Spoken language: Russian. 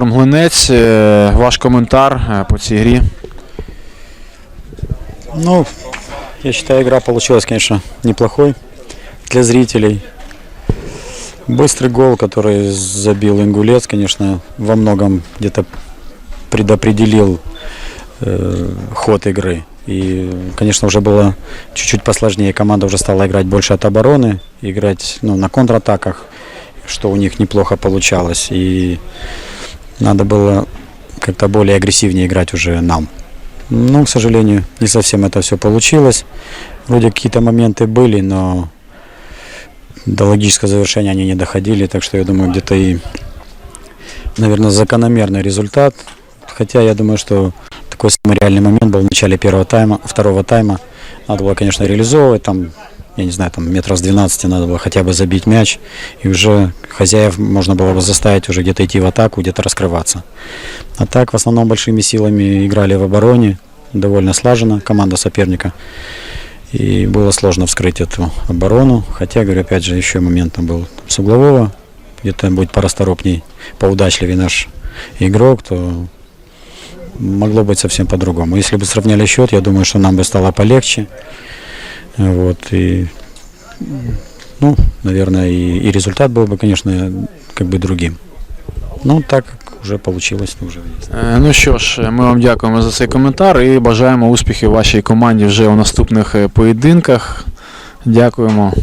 Млинець, ваш коментар е, по цій грі. Ну, я считаю, игра получилась, конечно, неплохой для зрителей. Быстрый гол, который забил Ингулец, конечно, во многом где-то предопределил э, ход игры. И, конечно, уже было чуть-чуть посложнее. Команда уже стала играть больше от обороны, играть ну, на контратаках, что у них неплохо получалось. И надо было как-то более агрессивнее играть уже нам. Ну, к сожалению, не совсем это все получилось. Вроде какие-то моменты были, но до логического завершения они не доходили, так что я думаю, где-то и, наверное, закономерный результат. Хотя я думаю, что такой самый реальный момент был в начале первого тайма, второго тайма. Надо было, конечно, реализовывать, там, я не знаю, там метров с 12 надо было хотя бы забить мяч, и уже хозяев можно было бы заставить уже где-то идти в атаку, где-то раскрываться. А так, в основном большими силами играли в обороне, довольно слаженно, команда соперника. И было сложно вскрыть эту оборону. Хотя, говорю, опять же, еще момент там был с углового. Где-то будет порасторопней, поудачливее наш игрок, то могло быть совсем по-другому. Если бы сравняли счет, я думаю, что нам бы стало полегче. Вот, и, ну, наверное, и, и результат был бы, конечно, как бы другим. Ну, так как уже получилось, то уже есть. Е, Ну що ж, е, ми вам дякуємо за цей коментар і бажаємо успіхів вашій команді вже у наступних е, поєдинках. Дякуємо.